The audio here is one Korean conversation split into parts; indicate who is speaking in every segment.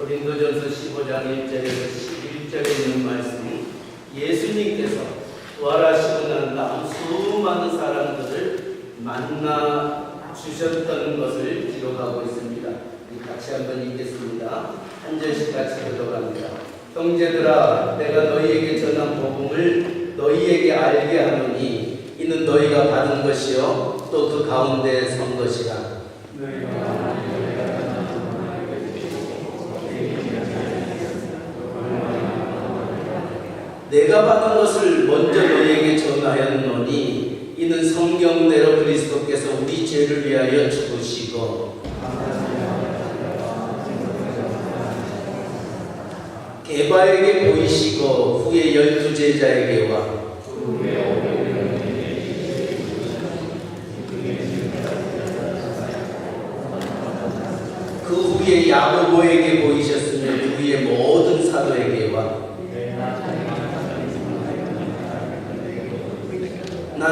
Speaker 1: 고린도전서 15장 1절에서 11절에 있는 말씀 예수님께서 부활하시고 난 다음 수많은 사람들을 만나 주셨던 것을 기록하고 있습니다. 같이 한번 읽겠습니다. 한 절씩 같이 들어갑니다. 형제들아 내가 너희에게 전한 복음을 너희에게 알게 하노니 이는 너희가 받은 것이요 또 그 가운데 선 것이라 내가 받은 것을 먼저 너희에게 전하였노니 이는 성경대로 그리스도께서 우리 죄를 위하여 죽으시고. 개바에게 보이시고 후에 열두 제자에게와. 그 후에 야고보에게 보이셨으며 그 후에 모든 사도에게와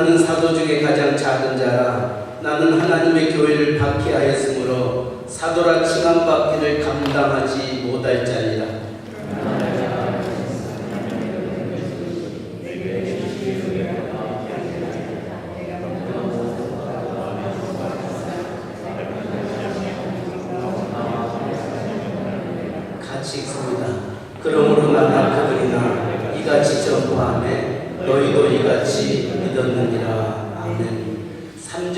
Speaker 1: 나는 사도 중에 가장 작은 자라 나는 하나님의 교회를 박해하였으므로 사도라 칭함 받기를 감당하지 못할 자니라 같이 읽습니다. 그러므로 나나 그들이나 이같이 전파하매 너희도 이같이.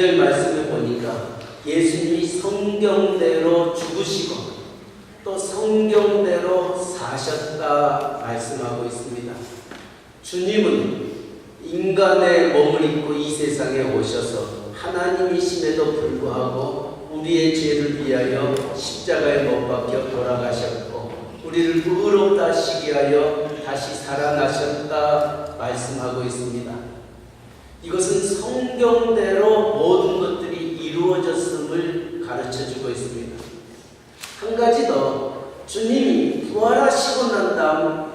Speaker 1: 3절 말씀을 보니까 예수님이 성경대로 죽으시고 또 성경대로 사셨다 말씀하고 있습니다. 주님은 인간의 몸을 입고 이 세상에 오셔서 하나님이심에도 불구하고 우리의 죄를 위하여 십자가에 못 박혀 돌아가셨고 우리를 의롭다 하시기 위하여 다시 살아나셨다 말씀하고 있습니다. 이것은 성경대로 모든 것들이 이루어졌음을 가르쳐 주고 있습니다. 한 가지 더 주님이 부활하시고 난 다음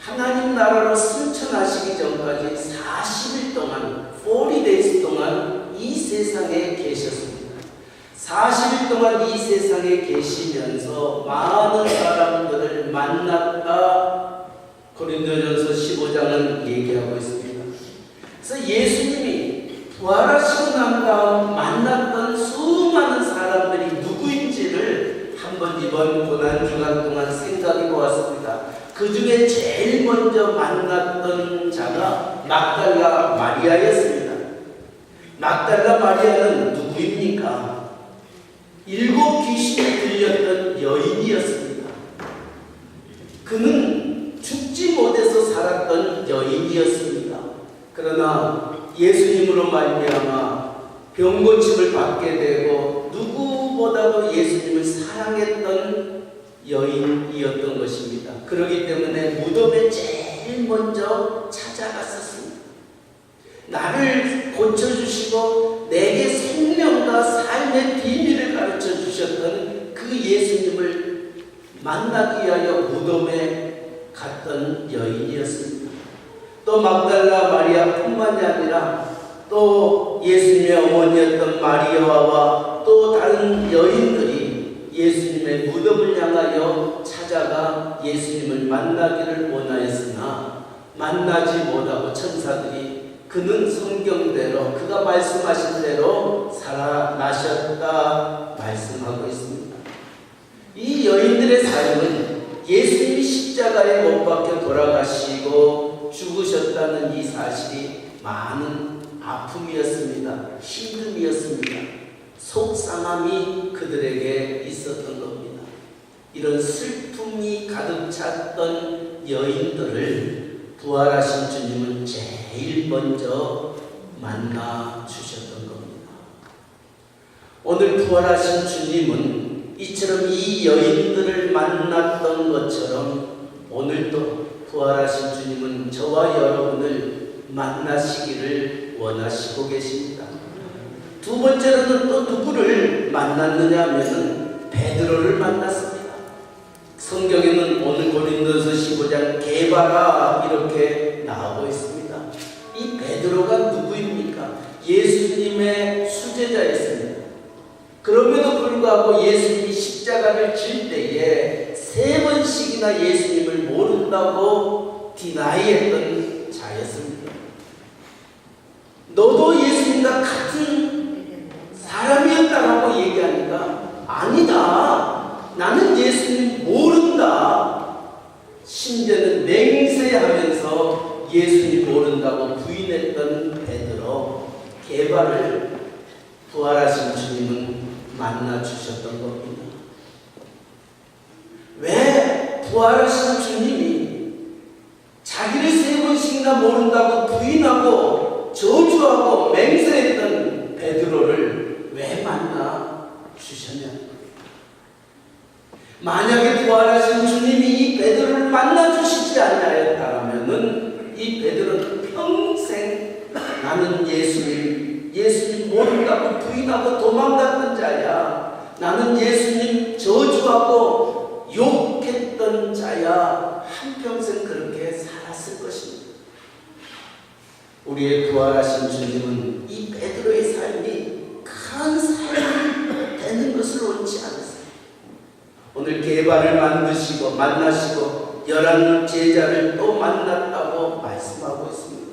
Speaker 1: 하나님 나라로 승천하시기 전까지 40일 동안 40days 동안 이 세상에 계셨습니다. 40일 동안 이 세상에 계시면서 많은 사람들을 만났다 고린도전서 15장은 얘기하고 있습니다. 그래서 예수님이 부활하시고 난 다음 만났던 수많은 사람들이 누구인지를 한번 이번 고난 주간 동안 생각해 보았습니다. 그 중에 제일 먼저 만났던 자가 막달라 마리아였습니다. 막달라 마리아는 누구입니까? 일곱 귀신이 들렸던 여인이었습니다. 그는 죽지 못해서 살았던 여인이었습니다. 그러나 예수님으로 말미암아 병고침을 받게 되고 누구보다도 예수님을 사랑했던 여인이었던 것입니다. 그렇기 때문에 무덤에 제일 먼저 찾아갔었습니다. 나를 고쳐주시고 내게 생명과 삶의 비밀을 가르쳐 주셨던 그 예수님을 만나기 위하여 무덤에 갔던 여인이었습니다. 또 막달라 마리아뿐만이 아니라 또 예수님의 어머니였던 마리아와 또 다른 여인들이 예수님의 무덤을 향하여 찾아가 예수님을 만나기를 원하였으나 만나지 못하고 천사들이 그는 성경대로 그가 말씀하신 대로 살아나셨다 말씀하고 있습니다. 이 여인들의 삶은 예수님이 십자가에 못 박혀 돌아가시고 죽으셨다는 이 사실이 많은 아픔이었습니다. 힘듦이었습니다. 속상함이 그들에게 있었던 겁니다. 이런 슬픔이 가득 찼던 여인들을 부활하신 주님은 제일 먼저 만나 주셨던 겁니다. 오늘 부활하신 주님은 이처럼 이 여인들을 만났던 것처럼 오늘도 부활하신 주님은 저와 여러분을 만나시기를 원하시고 계십니다. 두 번째로는 또 누구를 만났느냐 하면은 베드로를 만났습니다. 성경에는 오늘 고린도서 15장 개바라 이렇게 나오고 있습니다. 이 베드로가 누구입니까? 예수님의 수제자였습니다. 그럼에도 불구하고 예수님이 십자가를 질 때에 세 번씩이나 예수님을 모른다고 디나이했던 자였습니다. 너도 예수님과 같은 사람이었다라고 얘기하니까 아니다. 나는 예수님 모른다. 심지어는 맹세하면서 예수님 모른다고 부인했던 베드로 개발을 부활하신 주님은 만나 주셨던 겁니다. 왜 부활하신 주님이 자기를 세 번씩이나 모른다고 부인하고 저주하고 맹세했던 베드로를 왜 만나 주셨냐? 만약에 부활하신 주님이 이 베드로를 만나 주시지 않냐였다면은 이 베드로는 평생 나는 예수님 예수님 모른다고 부인하고 도망갔던 자야. 나는 예수님 저주하고 욕했던 자야. 한평생 그렇게 살았을 것입니다. 우리의 부활하신 주님은 이 베드로의 삶이 큰 삶이 되는 것을 원치 않았어요. 개발을 만드시고 만나시고 열한 제자를 또 만났다고 말씀하고 있습니다.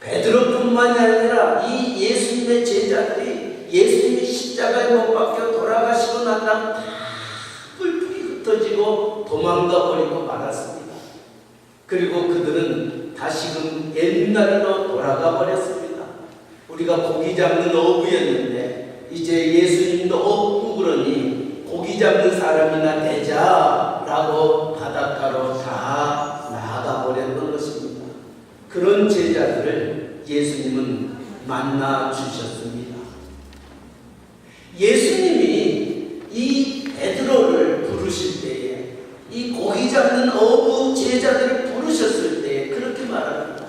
Speaker 1: 베드로뿐만이 아니라 이 예수님의 제자들이 예수님이 십자가에 못 박혀 돌아가시고 난 다음 다 뿔뿔이 흩어지고 도망가 버리고 말았습니다. 그리고 그들은 다시금 옛날로 돌아가 버렸습니다. 우리가 고기 잡는 어부였는데 이제 예수님도 없고 그러니 사람이나 되자라고 바닷가로 다 나아가 버렸던 것입니다. 그런 제자들을 예수님은 만나 주셨습니다. 예수님이 이 베드로를 부르실 때에 이 고기 잡는 어부 제자들을 부르셨을 때에 그렇게 말합니다.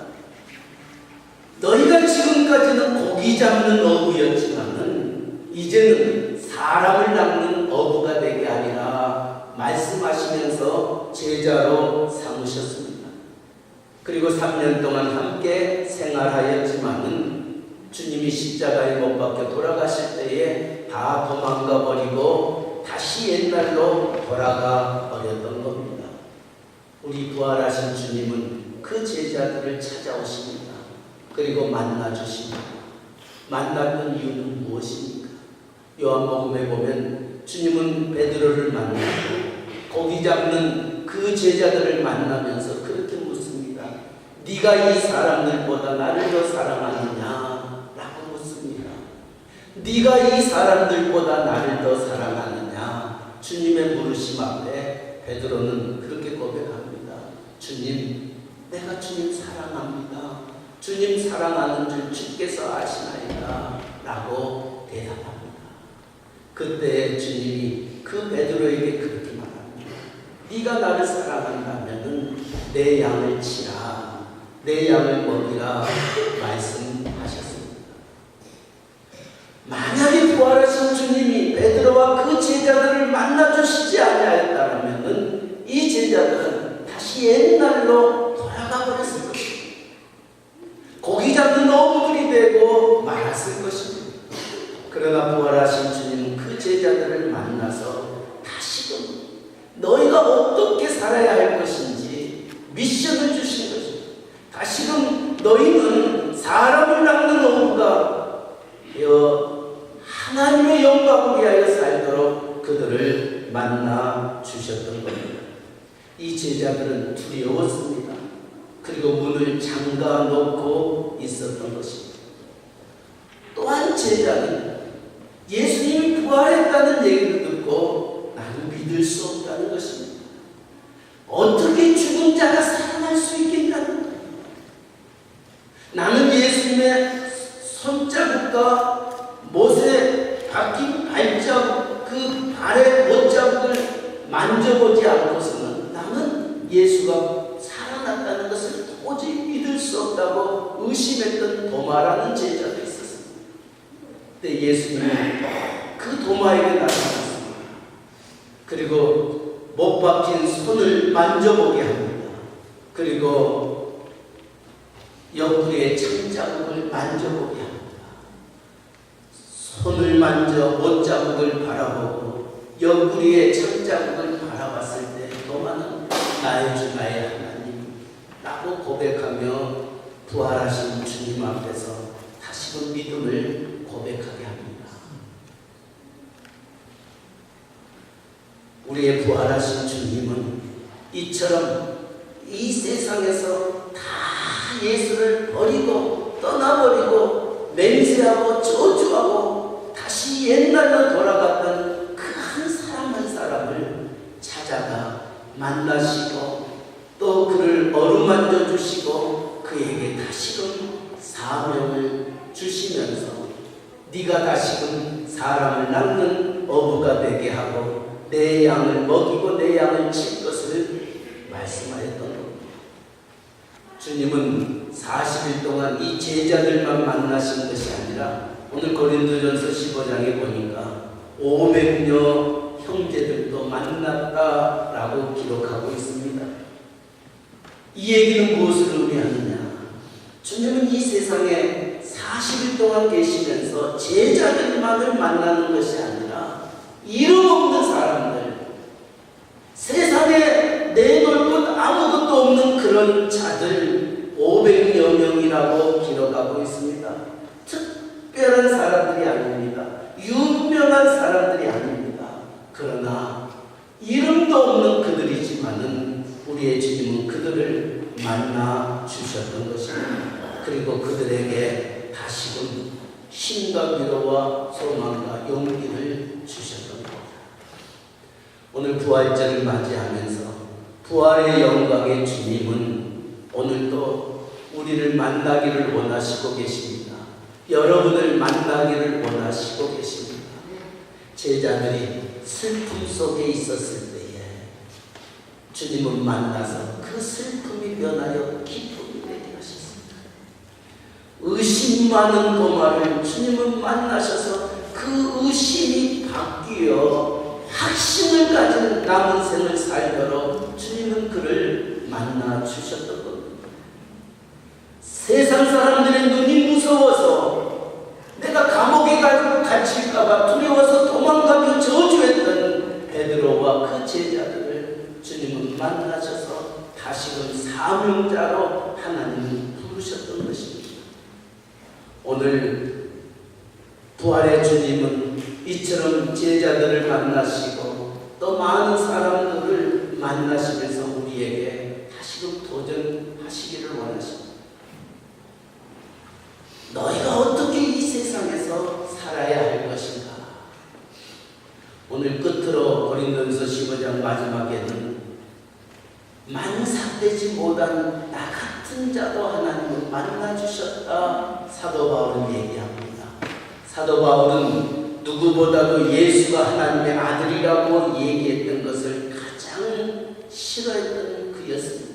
Speaker 1: 너희가 지금까지는 고기 잡는 어부였지만은 이제는 사람을 낚는 어부가 되게 하리라 말씀하시면서 제자로 삼으셨습니다. 그리고 3년 동안 함께 생활하였지만은 주님이 십자가에 못 박혀 돌아가실 때에 다 도망가 버리고 다시 옛날로 돌아가 버렸던 겁니다. 우리 부활하신 주님은 그 제자들을 찾아오십니다. 그리고 만나 주십니다. 만났던 이유는 무엇입니까? 요한복음에 보면 주님은 베드로를 만나고 고기 잡는 그 제자들을 만나면서 그렇게 묻습니다. 네가 이 사람들보다 나를 더 사랑하느냐? 라고 묻습니다. 네가 이 사람들보다 나를 더 사랑하느냐? 주님의 물으심 앞에 베드로는 그렇게 고백합니다. 주님, 내가 주님 사랑합니다. 주님 사랑하는 줄 주께서 아시나이다. 라고 대답합니다. 그때 주님이 그 베드로에게 말합니다. 네가 나를 사랑한다면은 내 양을 치라. 내 양을 먹이라 말씀하셨습니다. 만약에 부활하신 주님이 베드로와 그 제자들을 만나 주시지 아니하였다면은 이 제자들은 다시 옛날로 돌아가 버렸을 것입니다. 고기 잡는 어부들이 되고 말았을 것입니다. 그러나 부활하신 주님은 그 제자들을 만나서 다시금 너희가 어떻게 살아야 할 것인지 미션을 주신 것입니다. 다시금 너희는 사람을 낚는 어부가 되어 하나님의 영광을 위하여 살도록 그들을 만나 주셨던 겁니다. 이 제자들은 두려웠습니다. 그리고 문을 잠가 놓고 있었던 것입니다. 또한 제자는 예수님이 부활했다는 얘기를 듣고 나는 믿을 수 없다는 것입니다. 죽은 자가 살아날 수 있겠냐는. 나는 예수님의 손자국과 못에 박힌 발자국, 그 발의 못자국을 만져보지 않고서는 나는 예수가 살아났다는 것을 도저히 믿을 수 없다고 의심했던 도마라는 제자도 있었습니다. 근데 예수님은 그 도마에게 나타났습니다. 그리고 못 박힌 손을 만져보게 합니다. 그리고 옆구리의 창자국을 만져보게 합니다. 손을 만져 못자국을 바라보고 옆구리의 창자국을 바라봤을 때 나의 주 나의 하나님 라고 고백하며 부활하신 주님 앞에서 다시금 믿음을 고백하게 합니다. 우리의 부활하신 주님은 이처럼 이 세상에서 다 예수를 버리고 떠나버리고 맹세하고 저주하고 다시 옛날로 돌아갔던 그 한 사람 한 사람을 찾아가 만나시고 또 그를 어루만져 주시고 그에게 다시금 사명을 주시면서 네가 다시금 사람을 낳는 어부가 되게 하고 내 양을 먹이고 내 양을 칠 것을 말씀하였던 겁니다. 주님은 40일 동안 이 제자들만 만나신 것이 아니라 오늘 고린도전서 15장에 보니까 500여 형제들도 만났다라고 기록하고 있습니다. 이 얘기는 무엇을 의미하느냐? 주님은 이 세상에 40일 동안 계시면서 제자들만을 만나는 것이 아니라 이름 없는 사람들, 세상에 내놓을 것 아무것도 없는 그런 자들 500여 명이라고 기록하고 있습니다. 특별한 사람들이 아닙니다. 유명한 사람들이 아닙니다. 그러나 이름도 없는 그들이지만은 우리의 주님은 그들을 만나 주셨던 것입니다. 그리고 그들에게 다시금 힘과 위로와 소망과 용기를 주셨던 겁니다. 오늘 부활절을 맞이하면서 부활의 영광의 주님은 오늘도 우리를 만나기를 원하시고 계십니다. 여러분을 만나기를 원하시고 계십니다. 제자들이 슬픔 속에 있었을 때에 주님은 만나서 그 슬픔이 변하여 기쁨이 되게 하셨습니다. 의심 많은 도마를 주님은 만나셔서 그 의심이 바뀌어 확신을 가진 남은 생을 살도록 주님은 그를 만나 주셨던 겁니다. 세상 사람들의 눈이 무서워서 가- 갇힐까봐 두려워서 도망가며 저주했던 베드로와 그 제자들을 주님은 만나셔서 다시금 사명자로 하나님 부르셨던 것입니다. 오늘 부활의 주님은 이처럼 제자들을 만나시고 또 많은 사람들을 만나시면서 우리에게 다시금 도전하시기를 원하십니다. 너희가 어떻게 이 세상에서 살아야 할 것인가? 오늘 끝으로 고린도전서 15장 마지막에는 만삭되지 못한 나 같은 자도 하나님을 만나 주셨다. 사도 바울은 얘기합니다. 사도 바울은 누구보다도 예수가 하나님의 아들이라고 얘기했던 것을 가장 싫어했던 그였습니다.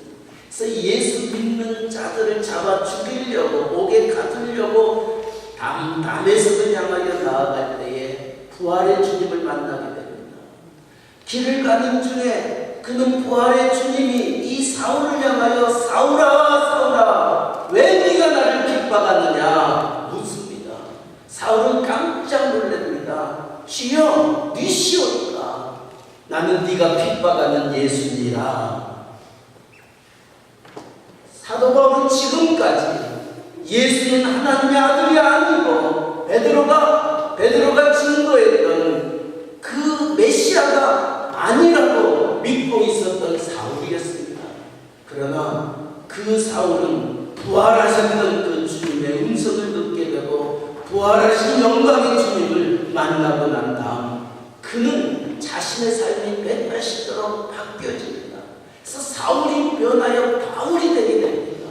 Speaker 1: 그래서 예수 믿는 자들을 잡아 죽이려고 목에 가두려고 담, 담에서도 향하여 나아갈 때에 부활의 주님을 만나게 됩니다. 길을 가는 중에 그는 부활의 주님이 이 사울을 향하여 사울아 사울아 왜 네가 나를 핍박하느냐. 사울은 깜짝 놀랍니다. 주여 니시오니까 나는 네가 핍박하는 예수니라. 사도 바울은 지금까지 예수는 하나님의 아들이 아니고 베드로가 베드로가 증거했던 그 메시아가 아니라고 믿고 있었던 사울이었습니다. 그러나 그 사울은 부활하셨던 부활하신 영광의 주님을 만나고 난 다음 그는 자신의 삶이 180도로 바뀌어집니다. 그래서 사울이 변하여 바울이 되게 됩니다.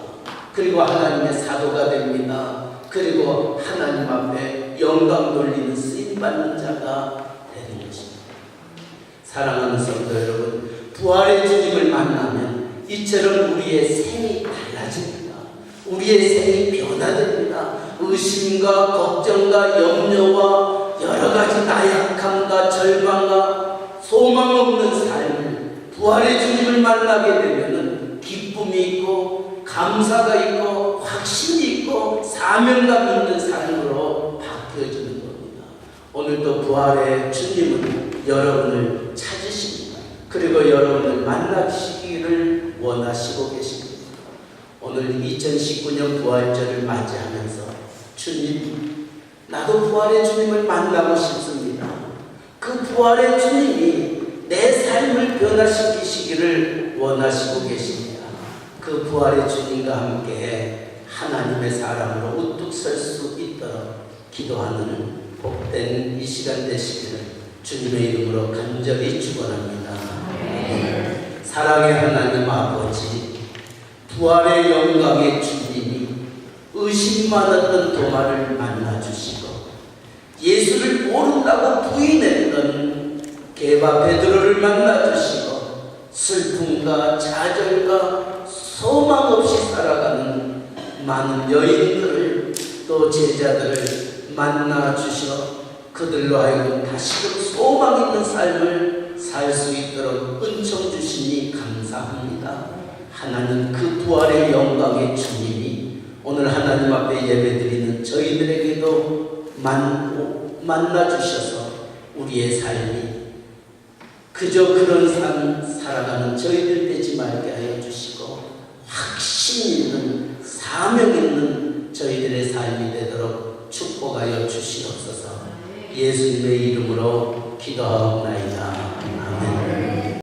Speaker 1: 그리고 하나님의 사도가 됩니다. 그리고 하나님 앞에 영광 돌리는 쓰임 받는 자가 되는 것입니다. 사랑하는 성도 여러분, 부활의 주님을 만나면 이처럼 우리의 생이 달라집니다. 우리의 생이 변화됩니다. 의심과 걱정과 염려와 여러 가지 나약함과 절망과 소망 없는 삶을 부활의 주님을 만나게 되면은 기쁨이 있고 감사가 있고 확신이 있고 사명감 있는 삶으로 바뀌어지는 겁니다. 오늘도 부활의 주님은 여러분을 찾으십니다. 그리고 여러분을 만나시기를 원하시고 계십니다. 오늘 2019년 부활절을 맞이하면서 주님, 나도 부활의 주님을 만나고 싶습니다. 그 부활의 주님이 내 삶을 변화시키시기를 원하시고 계십니다. 그 부활의 주님과 함께 하나님의 사람으로 우뚝 설 수 있도록 기도하는 복된 이 시간 되시기를 주님의 이름으로 간절히 축원합니다. 사랑의 하나님 아버지, 부활의 영광의 주님이 의심 많았던 도마를 만나 주시고 예수를 모른다고 부인했던 게바 베드로를 만나 주시고 슬픔과 좌절과 소망 없이 살아가는 많은 여인들을 또 제자들을 만나 주셔 그들로 하여금 다시금 소망 있는 삶을 살 수 있도록 은총 주시니 감사합니다. 하나님 그 부활의 영광의 주님이 오늘 하나님 앞에 예배드리는 저희들에게도 만, 만나 주셔서 우리의 삶이 그저 그런 삶 살아가는 저희들 되지 말게 하여 주시고 확신 있는 사명 있는 저희들의 삶이 되도록 축복하여 주시옵소서 예수님의 이름으로 기도하옵나이다. 아멘.